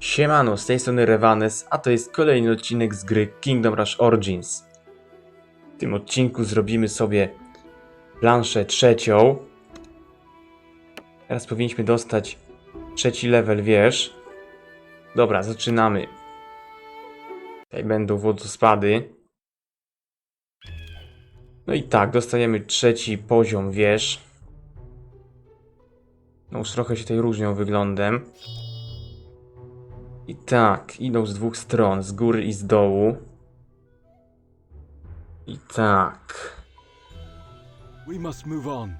Siemano, z tej strony Revanes, a to jest kolejny odcinek z gry Kingdom Rush Origins. W tym odcinku zrobimy sobie planszę trzecią. Teraz powinniśmy dostać trzeci level wież. Dobra, zaczynamy. Tutaj będą wodospady. No i tak, dostajemy trzeci poziom wież. No już trochę się tutaj różnią wyglądem. I tak, idą z dwóch stron, z góry i z dołu. I tak. We must move on.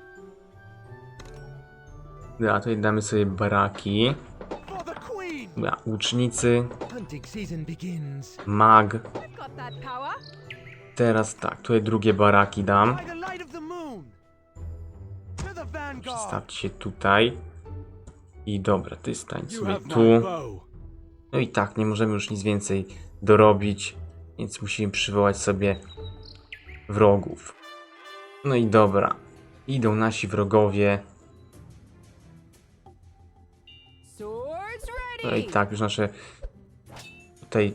Dobra, tutaj damy sobie baraki. Dobra, łucznicy, mag. Teraz tak, tutaj drugie baraki dam. By the light of the moon. To the vanguard. Stawcie się tutaj. I dobra, ty stań sobie tu. No i tak, nie możemy już nic więcej dorobić, więc musimy przywołać sobie wrogów. No i dobra, idą nasi wrogowie. No i tak, już nasze tutaj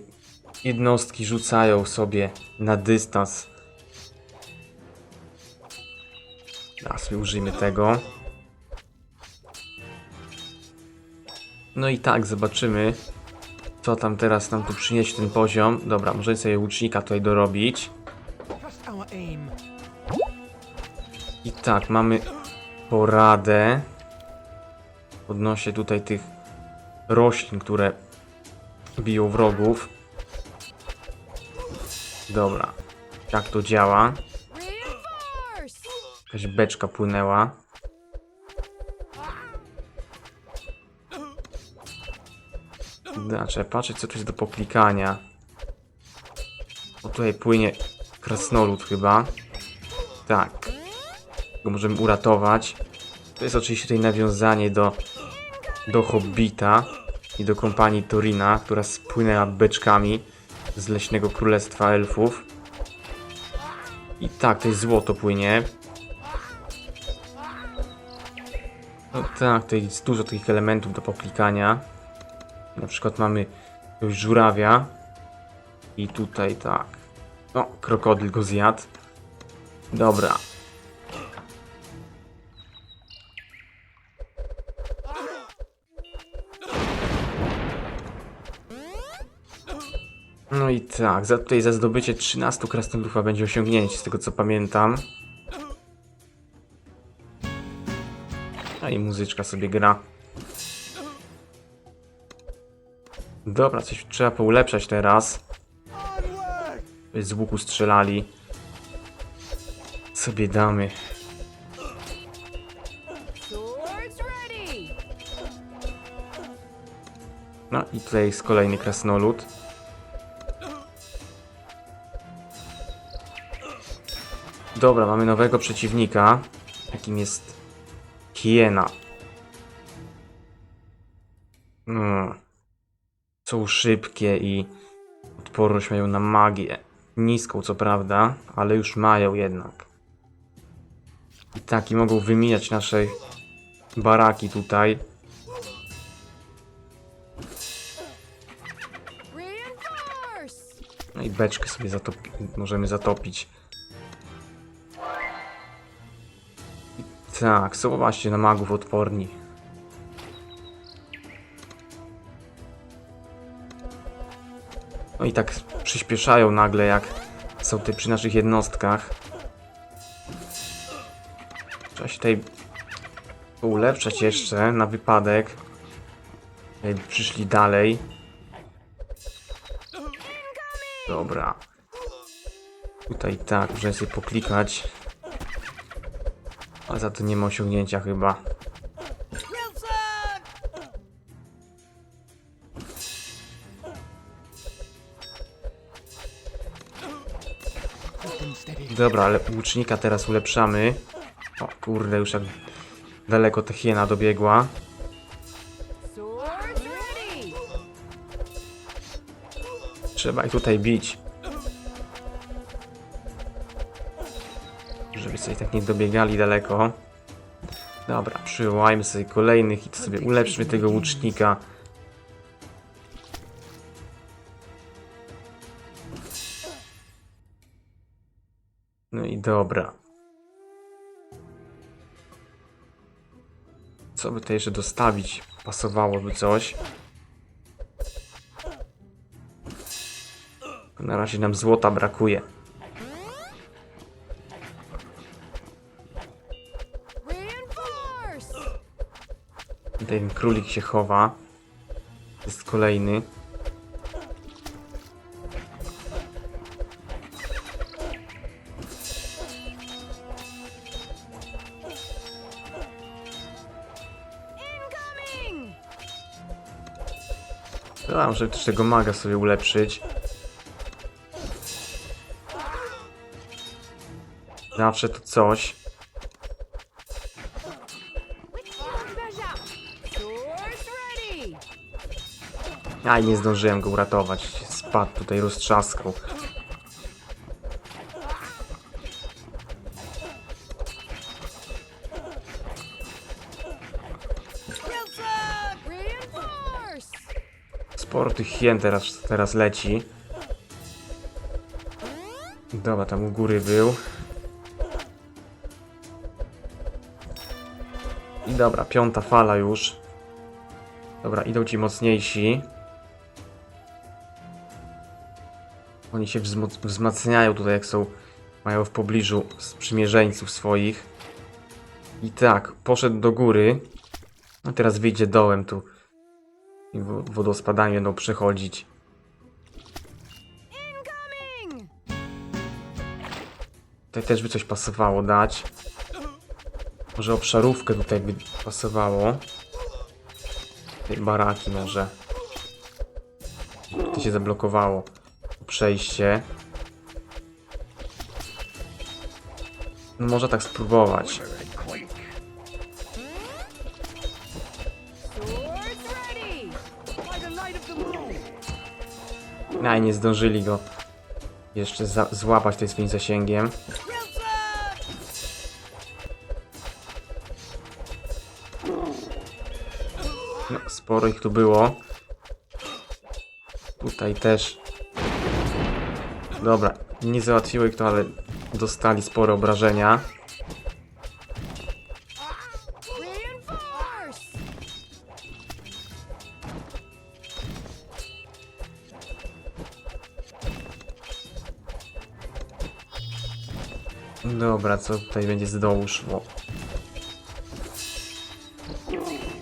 jednostki rzucają sobie na dystans. Teraz użyjmy tego. No i tak, zobaczymy, co tam teraz nam tu przyniesie ten poziom. Dobra, możemy sobie łucznika tutaj dorobić. I tak, mamy poradę odnośnie tutaj tych roślin, które biją wrogów. Dobra, jak to działa? Jakaś beczka płynęła. Trzeba patrzeć co tu jest do poklikania. O tutaj płynie krasnolud chyba. Tak. Go możemy uratować. To jest oczywiście tutaj nawiązanie do do Hobbita i do kompanii Torina, która spłynęła beczkami z leśnego królestwa elfów. I tak, to jest złoto płynie. No tak, tutaj jest dużo takich elementów do poklikania. Na przykład mamy żurawia. I tutaj tak. No, krokodyl go zjadł. Dobra. No i tak, za, tutaj za zdobycie 13 krasnoludów będzie osiągnięcie, z tego co pamiętam. A i muzyczka sobie gra. Dobra, coś trzeba poulepszać teraz. Z łuku strzelali. Sobie damy. No i tutaj jest kolejny krasnolud. Dobra, mamy nowego przeciwnika, jakim jest hiena. Mm. Są szybkie i odporność mają na magię. Niską co prawda, ale już mają jednak. I tak, i mogą wymijać nasze baraki tutaj. No i beczkę sobie zatopi możemy zatopić. I tak, są właśnie na magów odporni. No i tak przyspieszają nagle, jak są tutaj przy naszych jednostkach. Trzeba się tutaj ulepszać jeszcze na wypadek. Jakby przyszli dalej. Dobra. Tutaj tak, muszę sobie poklikać. Ale za to nie ma osiągnięcia chyba. Dobra, ale łucznika teraz ulepszamy. O kurde, już jak daleko ta hiena dobiegła. Trzeba ich tutaj bić. Żeby sobie tak nie dobiegali daleko. Dobra, przywołajmy sobie kolejnych i to sobie ulepszmy tego łucznika. No i dobra. Co by tutaj jeszcze dostawić? Pasowałoby coś. Na razie nam złota brakuje. Ten królik się chowa. Jest kolejny. No, może też tego maga sobie ulepszyć. Zawsze to coś. A nie zdążyłem go uratować. Spadł tutaj, roztrzaskał. Sporo tych hien teraz, teraz leci. Dobra, tam u góry był. I dobra, piąta fala już. Dobra, idą ci mocniejsi. Oni się wzmacniają tutaj, jak są, mają w pobliżu sprzymierzeńców swoich. I tak, poszedł do góry. A teraz wyjdzie dołem tu. I wo- wodospadami będą przechodzić. Incoming! Tutaj też by coś pasowało dać. Może obszarówkę tutaj by pasowało. Tej baraki może. To się zablokowało. Przejście. No może tak spróbować. No nie zdążyli go jeszcze złapać tutaj swoim zasięgiem. No, sporo ich tu było. Tutaj też. Dobra, nie załatwiło ich to, ale dostali spore obrażenia. Dobra, co tutaj będzie z dołu szło?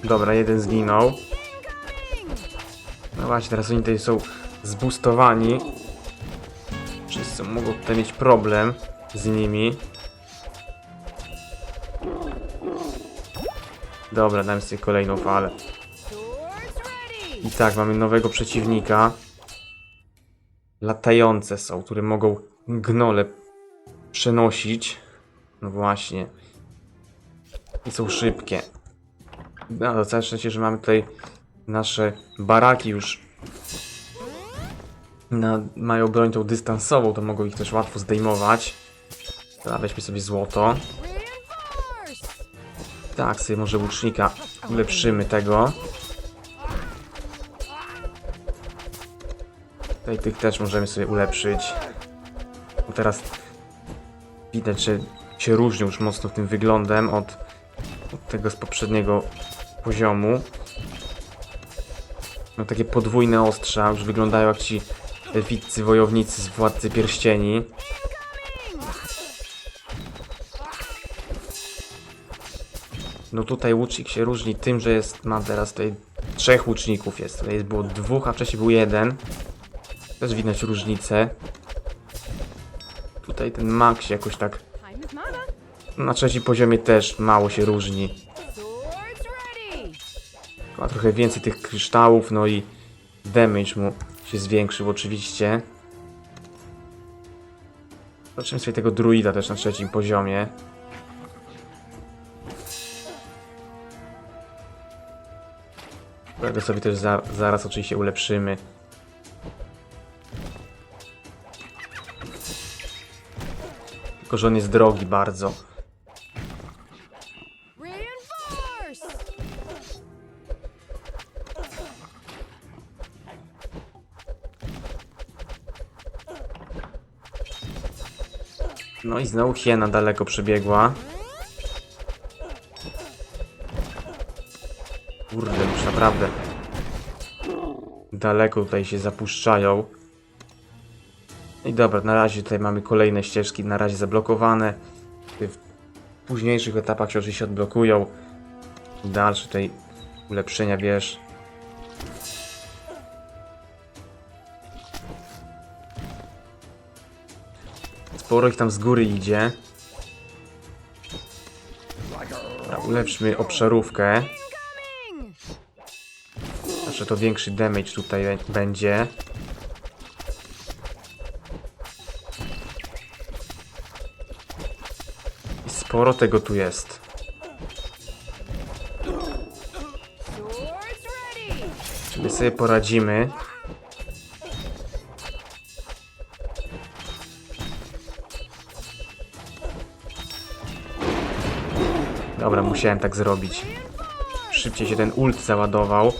Dobra, jeden zginął. No właśnie, teraz oni tutaj są zbustowani. Wszyscy mogą tutaj mieć problem z nimi. Dobra, dam sobie kolejną falę. I tak, mamy nowego przeciwnika. Latające są, które mogą gnole przenosić. No właśnie. I są szybkie. No, to całe szczęście, że mamy tutaj nasze baraki już na, mają broń tą dystansową, to mogą ich też łatwo zdejmować. Dobra, weźmy sobie złoto. Tak, sobie może łucznika ulepszymy tego. Tutaj tych też możemy sobie ulepszyć. Bo teraz widać, że się różnią już mocno tym wyglądem od, od tego z poprzedniego poziomu. No takie podwójne ostrza, już wyglądają jak ci elficcy wojownicy z Władcy Pierścieni. No tutaj łucznik się różni tym, że jest, ma teraz tutaj trzech łuczników jest. Tutaj jest było dwóch, a wcześniej był jeden. Też widać różnicę. Tutaj ten mak się jakoś tak! Na trzecim poziomie też mało się różni. Ma trochę więcej tych kryształów, no i damage mu się zwiększył oczywiście. Zobaczymy sobie tego druida też na trzecim poziomie. Tego sobie też za, zaraz oczywiście ulepszymy. Tylko, że on jest drogi bardzo. No i znowu hiena daleko przebiegła. Kurde, już naprawdę daleko tutaj się zapuszczają. No I dobra, na razie tutaj mamy kolejne ścieżki, na razie zablokowane. W późniejszych etapach się oczywiście odblokują. Dalsze tutaj ulepszenia, wiesz. Sporo ich tam z góry idzie. Dobra, ulepszmy obszarówkę. Znaczy to większy damage tutaj będzie. I sporo tego tu jest. Swords ready! Czy my sobie poradzimy? Dobra, musiałem tak zrobić. Szybciej się ten ult załadował.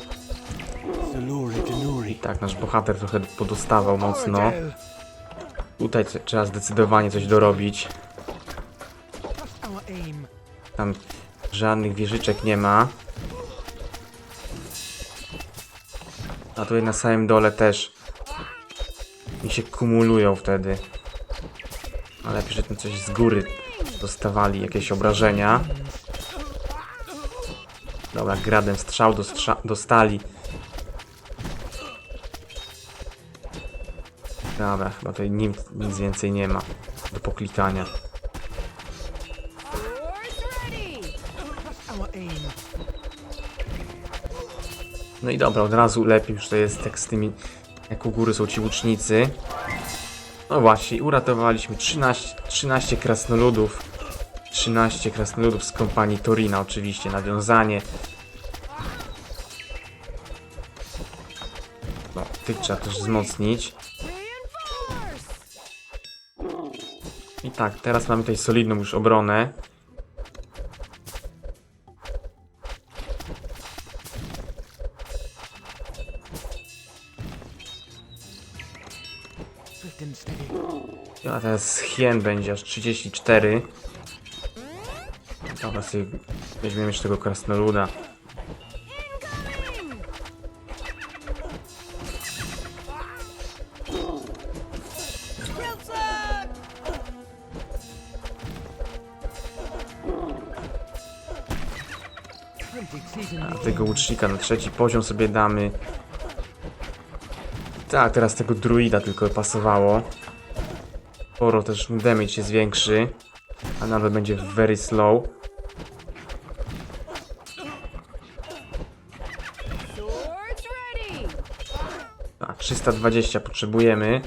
Tak, nasz bohater trochę podostawał mocno. Tutaj trzeba zdecydowanie coś dorobić. Tam żadnych wieżyczek nie ma. A tutaj na samym dole też mi się kumulują wtedy. Ale lepiej, że coś z góry dostawali, jakieś obrażenia. Dobra, gradem strzał dostrza- dostali. Dobra, chyba tutaj nic, nic więcej nie ma do poklikania. No i dobra, od razu lepiej już to jest jak z tymi, jak u góry są ci łucznicy. No właśnie, uratowaliśmy 13, 13 krasnoludów. 13 krasnoludów z kompanii Torina, oczywiście, nawiązanie. No, tych trzeba też wzmocnić. I tak, teraz mamy tutaj solidną już obronę. A teraz hien będzie aż 34. Dobra, sobie weźmiemy jeszcze tego krasnoluda. A tego łucznika na trzeci poziom sobie damy. Tak, teraz tego druida tylko pasowało. Sporo też damage się zwiększy. A nawet będzie very slow. 320 potrzebujemy.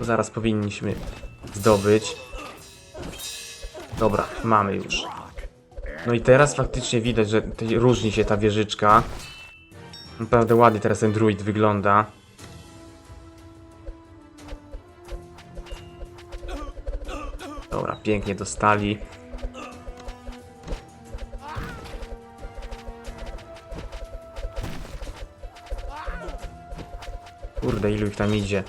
Zaraz powinniśmy zdobyć. Dobra, mamy już. No i teraz faktycznie widać, że różni się ta wieżyczka. Naprawdę ładnie teraz ten druid wygląda. Dobra, pięknie dostali. Kurde, ilu ich tam idzie.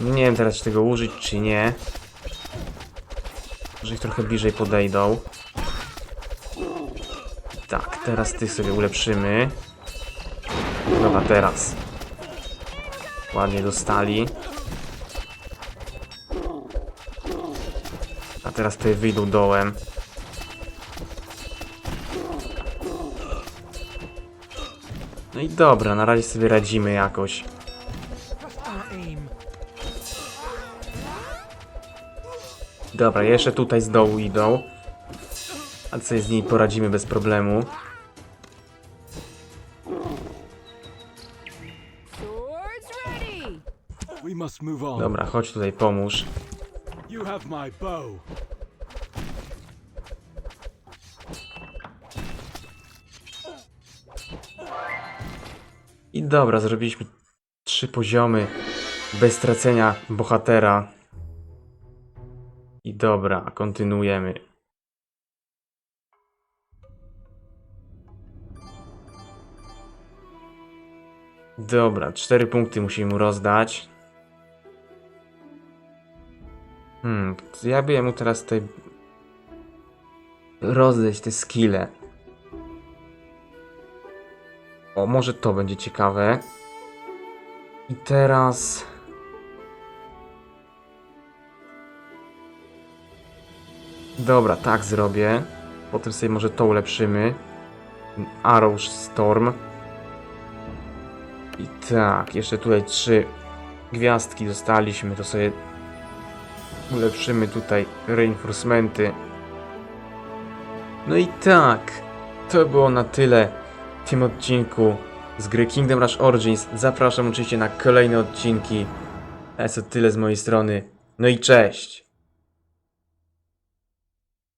Nie wiem teraz, czy tego użyć, czy nie. Może ich trochę bliżej podejdą. Tak, teraz tych sobie ulepszymy. Dobra, teraz. Ładnie dostali. A teraz te wyjdą dołem. No i dobra, na razie sobie radzimy jakoś. Dobra, jeszcze tutaj z dołu idą. A sobie z nimi poradzimy bez problemu. Dobra, chodź tutaj pomóż. You have my bow. I dobra, zrobiliśmy trzy poziomy bez tracenia bohatera. I dobra, kontynuujemy. Dobra, cztery punkty musimy mu rozdać. Hmm, ja bym mu teraz tutaj rozdać te skille. O, może to będzie ciekawe. I teraz... Dobra, tak zrobię. Potem sobie może to ulepszymy. Arrow Storm. I tak, jeszcze tutaj trzy gwiazdki dostaliśmy, to sobie ulepszymy tutaj reinforcementy. No i tak, to było na tyle w tym odcinku z gry Kingdom Rush Origins. Zapraszam oczywiście na kolejne odcinki. Jest to tyle z mojej strony. No i cześć!